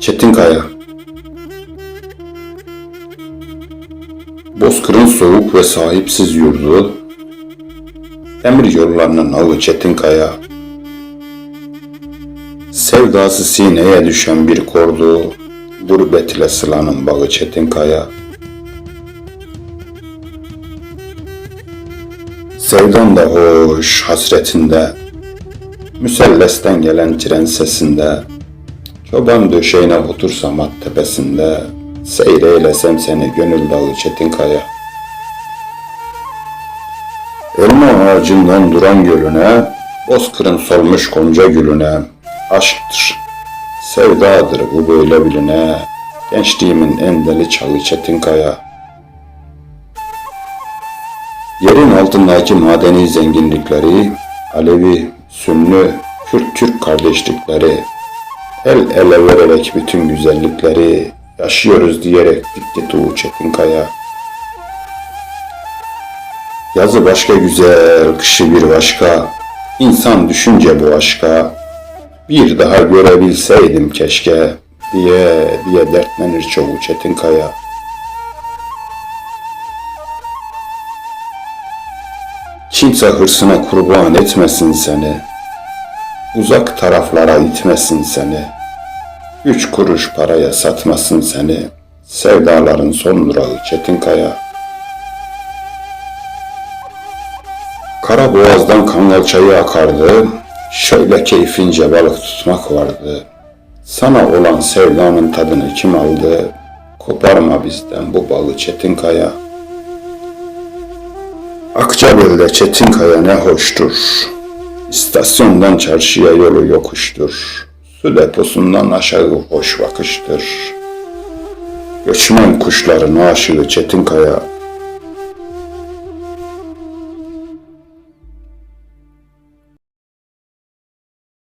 Çetinkaya Bozkır'ın soğuk ve sahipsiz yurdu, demir yollarının ağı Çetinkaya, sevdası sineye düşen bir kordu, gurbet ile sılanın bağı Çetinkaya. Sevdan da hoş hasretinde, müsellesten gelen tren sesinde, çoban döşeğine otursam at tepesinde, seyreylesem seni gönül dağı Çetinkaya. Elma ağacından duran gölüne, bozkırın solmuş gonca gülüne, aşktır, sevdadır bu böyle biline, gençliğimin en deli çağı Çetinkaya. Yerin altındaki madeni zenginlikleri, Alevi, Sünni, Kürt-Türk kardeşlikleri, el ele vererek bütün güzellikleri yaşıyoruz diyerek dikti Tuğ Çetinkaya. Yazı başka güzel, kışı bir başka, insan düşünce bu aşka, bir daha görebilseydim keşke, diye diye dertlenir çoğu Çetinkaya. Kimse hırsına kurban etmesin seni. Uzak taraflara itmesin seni. Üç kuruş paraya satmasın seni. Sevdaların son durağı Çetinkaya. Kara boğazdan kangal çayı akardı. Şöyle keyfince balık tutmak vardı. Sana olan sevdanın tadını kim aldı? Koparma bizden bu balı Çetinkaya. Akçabe'de Çetinkaya ne hoştur. İstasyondan çarşıya yolu yokuştur. Su deposundan aşağı hoş bakıştır. Göçmen kuşların aşığı Çetinkaya